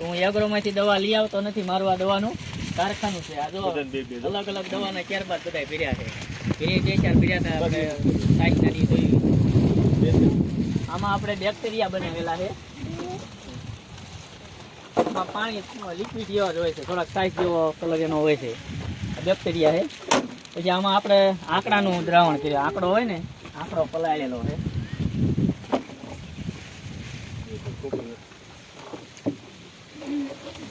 હું એગ્રોમાંથી દવા લઈ આવતો નથી મારું આ દવાનું કારખાનું છે. આ જો. અલગ અલગ દવાના ત્યારબાદ બધા ભર્યા છે. બે બે ચાર ભર્યા હતા આપણે સાઈઝના જોયું આમાં આપણે બેક્ટેરિયા બનાવેલા છે. આમાં પાણી લિક્વિડ જેવા જ હોય છે થોડાક સાઈઝ જેવો કલર એનો હોય છે. બેક્ટેરિયા છે. પછી આમાં આપણે આંકડાનું દ્રાવણ કર્યું. આંકડો હોય ને આંકડો પલાળેલો છે.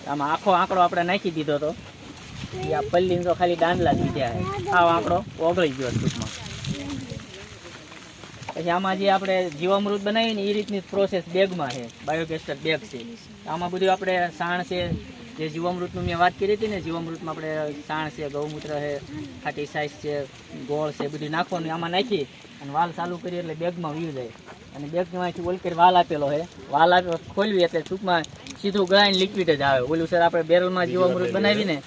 આમાં આખો આંકડો આપણે નાખી દીધો હતો આ પલ્લી તો ખાલી દાંડલા થઈ ગયા આ આંકડો ઓગળી ગયો ટૂંકમાં. પછી આમાં જે આપણે જીવામૃત બનાવીને એ રીતની પ્રોસેસ બેગમાં છે. બાયોગેસ્ટર બેગ છે. આમાં બધું આપણે સાણ છે, જે જીવામૃતનું મેં વાત કરી હતી ને, જીવામૃતમાં આપણે સાણ છે, ગૌમૂત્ર છે, ખાટી સાઈઝ છે, ગોળ છે, બધું નાખવાનું આમાં નાખી અને વાલ ચાલુ કરીએ એટલે બેગમાં વીયું જાય અને બેગમાંથી ઓલકેર કરી વાલ આપેલો છે. વાલ આપ્યો ખોલવી એટલે ટૂંકમાં સીધું ગ્રાઇન્ડ લિક્વિડ જ આવે. ઓલું સર આપણે બેરલમાં જીવામૃત બનાવીને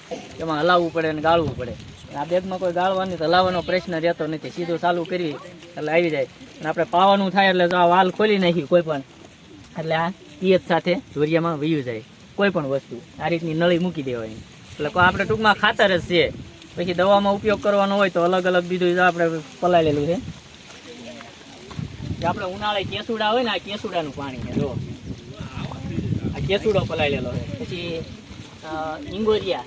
એમાં હલાવવું પડે અને ગાળવું પડે. આ બેગમાં કોઈ ગાળવાની હલાવવાનો પ્રશ્ન રહેતો નથી. સીધું ચાલુ કરી એટલે આવી જાય. અને આપણે પાવાનું થાય એટલે આ વાલ ખોલી નાખી કોઈ પણ એટલે આ પિયત સાથે જોરિયામાં વયું જાય. કોઈ પણ વસ્તુ. આ રીતની નળી મૂકી દેવાની. એટલે કોઈ આપણે ટૂંકમાં ખાતર જ છે. પછી દવામાં ઉપયોગ કરવાનો હોય તો અલગ અલગ બીજું જો આપણે પલાળેલું છે. આપણે ઉનાળે કેસુડા હોય ને આ કેસુડાનું પાણી છે જો. કેસુડો પલાળેલો છે. પછી ઇંગોરિયા.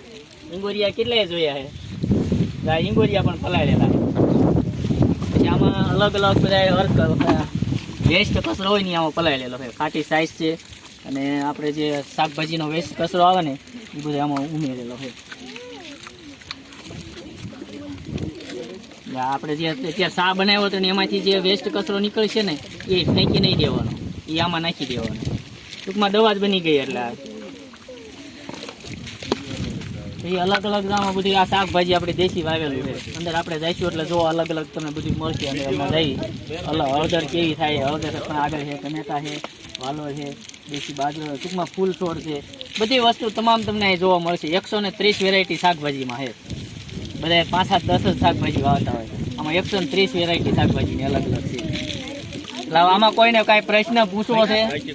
ઇંગોરિયા કેટલાય જોયા છે? ઇંગોરિયા પણ પલાળેલા પછી આમાં અલગ અલગ બધા અર્ક વેસ્ટ કચરો હોય ને આમાં પલાળેલો છે. ખાટી સાઈઝ છે અને આપણે જે શાકભાજીનો વેસ્ટ કચરો આવે ને એ બધો આમાં ઉમેરેલો છે. આપણે જે અત્યારે સા બનાવ્યો હતો ને, એમાંથી જે વેસ્ટ કચરો નીકળશે ને, એ ફેંકી નહીં દેવાનો. એ આમાં નાખી દેવાનો. ટૂંકમાં દવા જ બની ગઈ એટલે. એ અલગ અલગ ગામમાં બધી આ શાકભાજી આપણે દેશી વાવેલું છે. અંદર આપણે જઈશું એટલે જો અલગ અલગ તમને બધું મળશે અને એમાં જઈ અલગ હળદર કેવી થાય, હળદર પણ આગળ છે, ટમેટા છે, વાલો છે, દેશી બાજરો ટૂંકમાં ફૂલ છોડ છે. બધી વસ્તુ તમામ તમને જોવા મળશે. એકસો ને ત્રીસ વેરાયટી શાકભાજીમાં છે. બધા પાંચ સાત દસ જ શાકભાજી વાવતા હોય. આમાં એકસો ને ત્રીસ વેરાયટી શાકભાજીની અલગ અલગ છે. એટલે આમાં કોઈને કાંઈ પ્રશ્ન પૂછવો છે?